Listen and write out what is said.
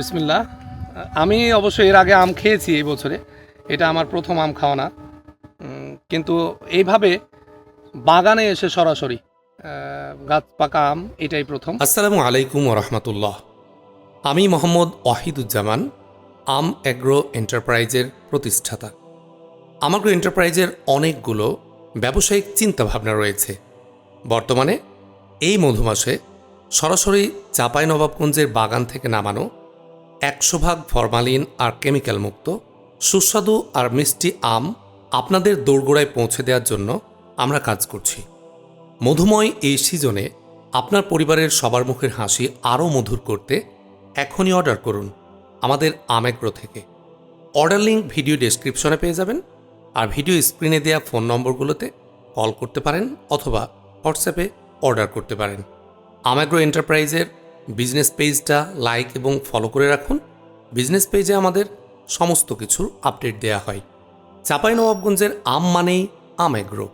বিসমিল্লা আমি অবশ্য এর আগে আম খেয়েছি এই বছরে। এটা আমার প্রথম আম খাওয়া না। কিন্তু এইভাবে বাগানে এসে সরাসরি গাছ পাকা আম, এটাই প্রথম। আসসালামু আলাইকুম রহমতুল্লাহ। আমি মোহাম্মদ ওয়াহিদুজ্জামান, আম অ্যাগ্রো এন্টারপ্রাইজের প্রতিষ্ঠাতা। আমাগ্রো এন্টারপ্রাইজের অনেকগুলো ব্যবসায়িক চিন্তাভাবনা রয়েছে। বর্তমানে এই মধুমাসে সরাসরি চাঁপাইনবাবগঞ্জের বাগান থেকে নামানো একশো ভাগ ফরমালিন আর কেমিক্যাল মুক্ত, সুস্বাদু আর মিষ্টি আম আপনাদের দোরগোড়ায় পৌঁছে দেওয়ার জন্য আমরা কাজ করছি। মধুময় এই সিজনে আপনার পরিবারের সবার মুখের হাসি আরও মধুর করতে এখনই অর্ডার করুন আমাদের আমেগ্রো থেকে। অর্ডার লিঙ্ক ভিডিও ডেসক্রিপশনে পেয়ে যাবেন আর ভিডিও স্ক্রিনে দেওয়া ফোন নম্বরগুলোতে কল করতে পারেন অথবা হোয়াটসঅ্যাপে অর্ডার করতে পারেন। আমেগ্রো এন্টারপ্রাইজের বিজনেস পেজটা লাইক এবং ফলো করে রাখুন। বিজনেস পেজে আমাদের সমস্ত কিছুর আপডেট দেওয়া হয়। চাঁপাইনবাবগঞ্জের আম মানেই আমেগ্রো